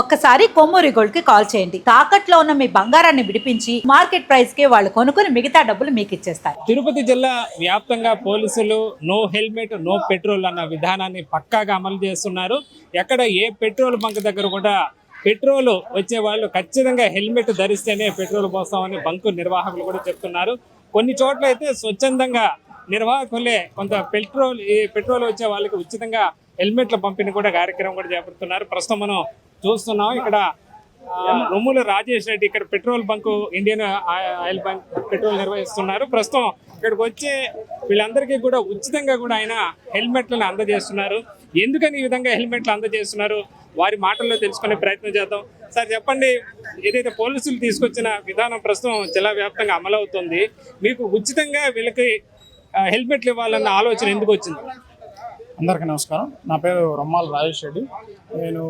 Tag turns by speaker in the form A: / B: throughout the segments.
A: ఒక్కసారి కొమ్మూరి గోల్డ్కి కాల్ చేయండి. తాకట్లో ఉన్న మీ బంగారాన్ని విడిపించి మార్కెట్ ప్రైస్కి వాళ్ళు కొనుక్కుని మిగతా డబ్బులు మీకు ఇచ్చేస్తారు.
B: తిరుపతి జిల్లా వ్యాప్తంగా పోలీసులు నో హెల్మెట్ నో పెట్రోల్ అన్న విధానాన్ని పక్కాగా అమలు చేస్తున్నారు. ఎక్కడ ఏ పెట్రోల్ బంక్ దగ్గర కూడా పెట్రోల్ వచ్చే వాళ్ళు ఖచ్చితంగా హెల్మెట్ ధరిస్తేనే పెట్రోల్ పోస్తామని బంకు నిర్వాహకులు కూడా చెప్తున్నారు. కొన్ని చోట్ల అయితే స్వచ్ఛందంగా నిర్వాహకులే కొంత పెట్రోల్ ఈ పెట్రోల్ వచ్చే వాళ్ళకి ఉచితంగా హెల్మెట్ల పంపిణీ కూడా కార్యక్రమం కూడా చేపడుతున్నారు. ప్రస్తుతం మనం చూస్తున్నాం. ఇక్కడ రొమ్ముల రాజేష్ రెడ్డి ఇక్కడ petrol bunk Indian oil bunk petrol నిర్వహిస్తున్నారు. ప్రస్తుతం ఇక్కడికి వచ్చే వీళ్ళందరికీ కూడా ఉచితంగా కూడా ఆయన హెల్మెట్లను అందజేస్తున్నారు. ఎందుకని ఈ విధంగా హెల్మెట్లు అందజేస్తున్నారు? వారి మాటల్లో తెలుసుకునే ప్రయత్నం చేద్దాం. సార్ చెప్పండి ఏదైతే పోలీసులు తీసుకొచ్చిన విధానం ప్రస్తుతం జిల్లా వ్యాప్తంగా అమలవుతుంది మీకు ఉచితంగా వీళ్ళకి హెల్మెట్లు ఇవ్వాలన్న ఆలోచన ఎందుకు వచ్చింది?
C: అందరికీ నమస్కారం. నా పేరు రొమ్మాల రాజేష్ రెడ్డి. నేను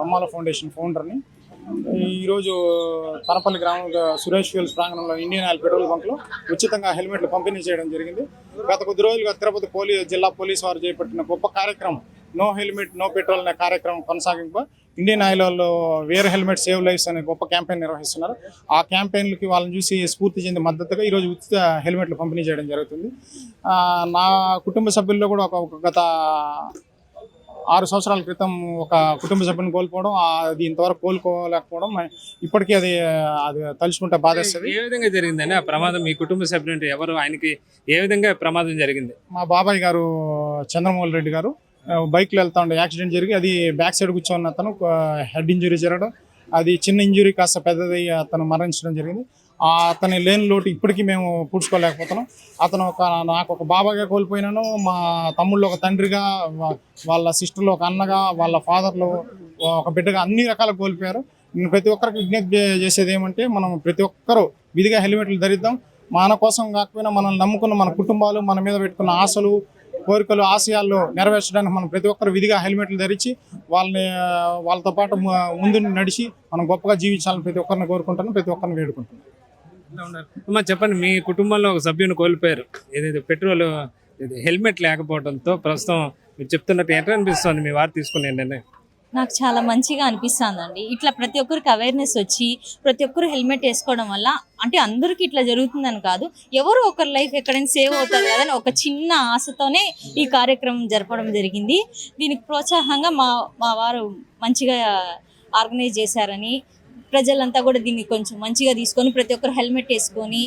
C: రొమ్మాల ఫౌండేషన్ ఫౌండర్ని. ఈరోజు తనపల్లి గ్రామంలో సురేష్ ఫ్యూల్స్ ప్రాంగణంలో ఇండియన్ ఆయిల్ పెట్రోల్ బంక్లో ఉచితంగా హెల్మెట్లు పంపిణీ చేయడం జరిగింది. గత కొద్ది రోజులుగా తిరుపతి పోలీస్ జిల్లా పోలీస్ వారు చేపట్టిన గొప్ప కార్యక్రమం నో హెల్మెట్ నో పెట్రోల్ అనే కార్యక్రమం కొనసాగింపు ఇండియన్ ఆయిల్ వాళ్ళు వేర్ హెల్మెట్ సేవ్ లైఫ్స్ అనే గొప్ప క్యాంపెయిన్ నిర్వహిస్తున్నారు. ఆ క్యాంపెయిన్లకి వాళ్ళని చూసి స్ఫూర్తి చెంది మద్దతుగా ఈరోజు ఉచిత హెల్మెట్లు పంపిణీ చేయడం జరుగుతుంది. నా కుటుంబ సభ్యుల్లో కూడా ఒక గత ఆరు సంవత్సరాల క్రితం ఒక కుటుంబ సభ్యుని కోల్పోవడం అది ఇంతవరకు కోలుకోలేకపోవడం ఇప్పటికీ అది అది తలుచుకుంటే బాధేస్తుంది.
B: ఏ విధంగా జరిగిందని ఆ ప్రమాదం? మీ కుటుంబ సభ్యులు అంటే ఎవరు ఆయనకి ఏ విధంగా ప్రమాదం జరిగింది?
C: మా బాబాయ్ గారు చంద్రమోహన్ రెడ్డి గారు బైక్లో వెళ్తా ఉండే. యాక్సిడెంట్ జరిగి అది బ్యాక్ సైడ్ కూర్చొని అతను హెడ్ ఇంజురీ జరగడం. అది చిన్న ఇంజురీ కాస్త పెద్దది అతను మరణించడం జరిగింది. ఆ అతని లేని లోటు ఇప్పటికీ మేము పూడ్చుకోలేకపోతున్నాం. అతను ఒక నాకు ఒక బాబాగా కోల్పోయినాను. మా తమ్ముళ్ళు ఒక తండ్రిగా వాళ్ళ సిస్టర్లు ఒక అన్నగా వాళ్ళ ఫాదర్లో ఒక బిడ్డగా అన్ని రకాల కోల్పోయారు. నేను ప్రతి ఒక్కరికి విజ్ఞప్తి చేసేది ఏమంటే మనం ప్రతి ఒక్కరూ విధిగా హెల్మెట్లు ధరిద్దాం. మన కోసం కాకపోయినా మనల్ని నమ్ముకున్న మన కుటుంబాలు మన మీద పెట్టుకున్న ఆశలు కోరికలు ఆశయాల్లో నెరవేర్చడానికి మనం ప్రతి ఒక్కరు విధిగా హెల్మెట్లు ధరించి వాళ్ళని వాళ్ళతో పాటు ముందు నడిచి మనం గొప్పగా జీవించాలని ప్రతి ఒక్కరిని కోరుకుంటాను ప్రతి ఒక్కరిని వేడుకుంటాను
B: అమ్మా చెప్పండి మీ కుటుంబంలో ఒక సభ్యుని కోల్పోయారు. ఏదైతే పెట్రోల్ ఇది హెల్మెట్ లేకపోవడంతో ప్రస్తుతం మీరు చెప్తున్నట్టు ఎట్లా అనిపిస్తుంది మీ వారు తీసుకునే నిర్ణయం?
D: నాకు చాలా మంచిగా అనిపిస్తుందండి. ఇట్లా ప్రతి ఒక్కరికి అవేర్నెస్ వచ్చి ప్రతి ఒక్కరు హెల్మెట్ వేసుకోవడం వల్ల అంటే అందరికీ ఇట్లా జరుగుతుందని కాదు ఎవరు ఒకరి లైఫ్ ఎక్కడైనా సేవ్ అవుతుంది కదని ఒక చిన్న ఆశతోనే ఈ కార్యక్రమం జరపడం జరిగింది. దీనికి ప్రోత్సాహంగా మా మా వారు మంచిగా ఆర్గనైజ్ చేశారని ప్రజలంతా కూడా దీన్ని కొంచెం మంచిగా తీసుకొని ప్రతి ఒక్కరు హెల్మెట్ వేసుకొని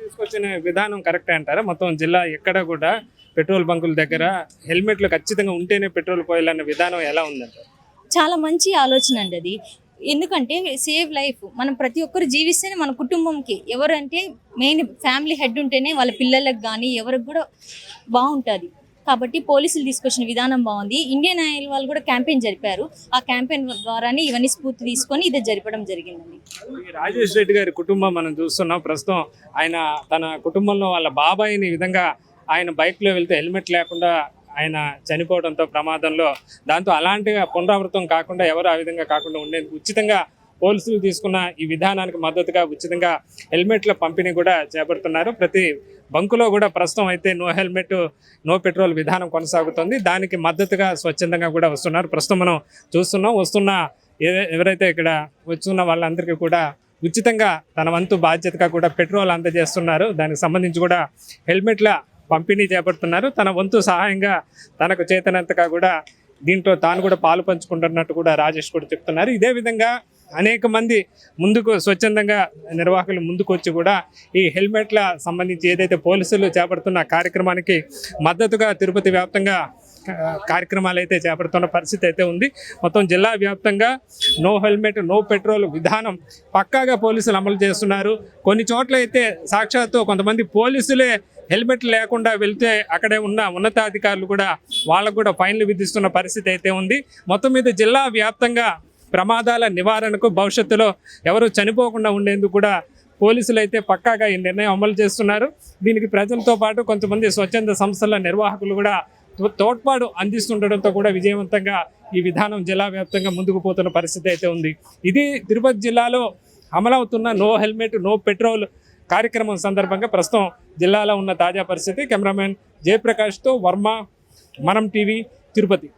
B: తీసుకొచ్చిన విధానం కరెక్ట్ అంటారా? మొత్తం జిల్లా ఎక్కడ కూడా పెట్రోల్ బంకుల దగ్గర హెల్మెట్లు ఖచ్చితంగా ఉంటేనే పెట్రోల్ పోయాలన్న విధానం ఎలా ఉందంటారు?
D: చాలా మంచి ఆలోచన అండి అది. ఎందుకంటే సేవ్ లైఫ్ మనం ప్రతి ఒక్కరు జీవిస్తేనే మన కుటుంబంకి. ఎవరంటే మెయిన్ ఫ్యామిలీ హెడ్ ఉంటేనే వాళ్ళ పిల్లలకు కానీ ఎవరికి కూడా బాగుంటుంది. కాబట్టి పోలీసులు తీసుకొచ్చిన విధానం బాగుంది. ఇండియన్ ఆయిల్ వాళ్ళు కూడా క్యాంపెయిన్ జరిపారు. ఆ క్యాంపెయిన్ ద్వారానే ఇవన్నీ స్ఫూర్తి తీసుకొని ఇది జరపడం జరిగిందండి.
B: రాజేష్ రెడ్డి గారి కుటుంబం మనం చూస్తున్నాం. ప్రస్తుతం ఆయన తన కుటుంబంలో వాళ్ళ బాబాయిని విధంగా ఆయన బైక్లో వెళ్తే హెల్మెట్ లేకుండా ఆయన చనిపోవడంతో ప్రమాదంలో దాంతో అలాంటి పునరావృతం కాకుండా ఎవరు ఆ విధంగా కాకుండా ఉండేందుకు ఉచితంగా పోలీసులు తీసుకున్న ఈ విధానానికి మద్దతుగా ఉచితంగా హెల్మెట్ల పంపిణీ కూడా చేపడుతున్నారు. ప్రతి బంకులో కూడా ప్రస్తుతం అయితే నో హెల్మెట్ నో పెట్రోల్ విధానం కొనసాగుతుంది. దానికి మద్దతుగా స్వచ్ఛందంగా కూడా వస్తున్నారు. ప్రస్తుతం మనం చూస్తున్నాం. వస్తున్న ఏ- ఎవరైతే ఇక్కడ వచ్చున్న వాళ్ళందరికీ కూడా ఉచితంగా తన వంతు బాధ్యతగా కూడా పెట్రోల్ అందజేస్తున్నారు. దానికి సంబంధించి కూడా హెల్మెట్ల పంపిణీ చేపడుతున్నారు. తన వంతు సహాయంగా తనకు చేతనంతగా కూడా దీంట్లో తాను కూడా పాలు పంచుకుంటున్నట్టు కూడా రాజేష్ కూడా చెప్తున్నారు. ఇదే విధంగా అనేక మంది ముందుకు స్వచ్ఛందంగా నిర్వాహకులు ముందుకు వచ్చి కూడా ఈ హెల్మెట్ల సంబంధించి ఏదైతే పోలీసులు చేపడుతున్న కార్యక్రమానికి మద్దతుగా తిరుపతి వ్యాప్తంగా కార్యక్రమాలు అయితే చేపడుతున్న పరిస్థితి అయితే ఉంది. మొత్తం జిల్లా వ్యాప్తంగా నో హెల్మెట్ నో పెట్రోల్ విధానం పక్కాగా పోలీసులు అమలు చేస్తున్నారు. కొన్ని చోట్ల అయితే సాక్షాత్తు కొంతమంది పోలీసులే హెల్మెట్ లేకుండా వెళ్తే అక్కడే ఉన్న ఉన్నతాధికారులు కూడా వాళ్ళకు కూడా ఫైన్లు విధిస్తున్న పరిస్థితి అయితే ఉంది. మొత్తం మీద జిల్లా వ్యాప్తంగా ప్రమాదాల నివారణకు భవిష్యత్తులో ఎవరు చనిపోకుండా ఉండేందుకు కూడా పోలీసులు అయితే పక్కాగా ఈ నిర్ణయం అమలు చేస్తున్నారు. దీనికి ప్రజలతో పాటు కొంతమంది స్వచ్ఛంద సంస్థల నిర్వాహకులు కూడా తోడ్పాటు అందిస్తుండడంతో కూడా విజయవంతంగా ఈ విధానం జిల్లా వ్యాప్తంగా ముందుకు పోతున్న పరిస్థితి అయితే ఉంది. ఇది తిరుపతి జిల్లాలో అమలవుతున్న నో హెల్మెట్ నో పెట్రోల్ కార్యక్రమం సందర్భంగా ప్రస్తుతం జిల్లాలో ఉన్న తాజా పరిస్థితి. కెమెరామెన్ జయప్రకాష్తో వర్మ మనం టీవీ తిరుపతి.